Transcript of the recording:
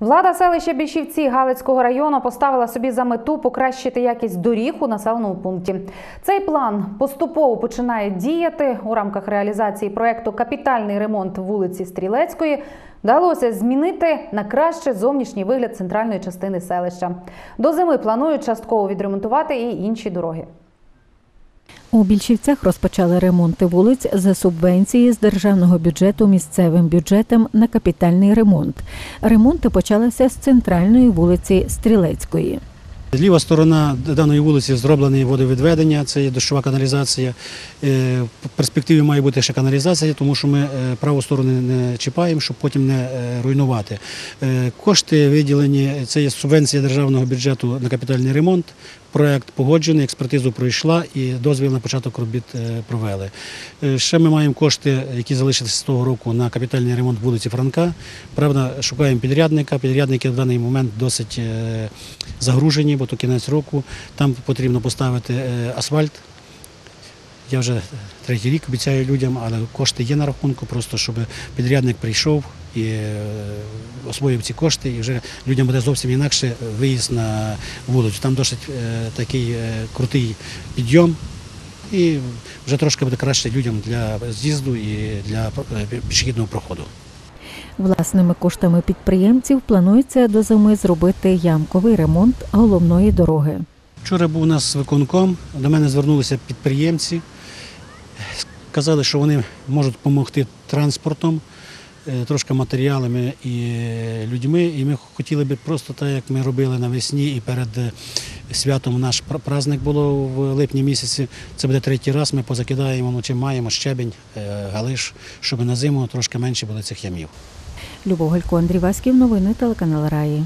Влада селища Більшівці Галицького району поставила собі за мету покращити якість доріг у населеному пункті. Цей план поступово починає діяти у рамках реалізації проекту Капітальний ремонт вулиці Стрілецької. Вдалося змінити на краще зовнішній вигляд центральної частини селища. До зими планують частково відремонтувати і інші дороги. У Більшівцях розпочали ремонти вулиць за субвенції з державного бюджету місцевим бюджетом на капітальний ремонт. Ремонти почалися з центральної вулиці Стрілецької. Ліва сторона даної вулиці зроблені водовідведення, це є дощова каналізація. Е, В перспективі має бути ще каналізація, тому що ми е, праву сторону не чіпаємо, щоб потім не е, руйнувати. Кошти виділені, це є субвенція державного бюджету на капітальний ремонт. Проект погоджений, експертизу пройшла і дозвіл на початок робіт е, провели. Е, Ще ми маємо кошти, які залишилися з того року на капітальний ремонт вулиці Франка. Правда, шукаємо підрядника. Підрядники в даний момент досить е, загружені, бо то кінець року. Там потрібно поставити асфальт. Я вже третій рік обіцяю людям, але кошти є на рахунку, просто щоб підрядник прийшов і е, освоїв ці кошти, і вже людям буде зовсім інакше виїзд на вулицю. Там досить е, такий е, крутий підйом, і вже трошки буде краще людям для з'їзду і для пішохідного проходу. Власними коштами підприємців планується до зими зробити ямковий ремонт головної дороги. Вчора був у нас виконком, до мене звернулися підприємці, сказали, що вони можуть допомогти транспортом, трошки матеріалами і людьми. І ми хотіли би просто так, як ми робили навесні і перед е, святом наш пр- праздник було в липні місяці. Це буде третій раз. Ми позакидаємо, ну, чим маємо щебень, е, галиш, щоб на зиму трошки менше було цих ямів. Любов Галько, Андрій Васьків, новини телеканал Раї.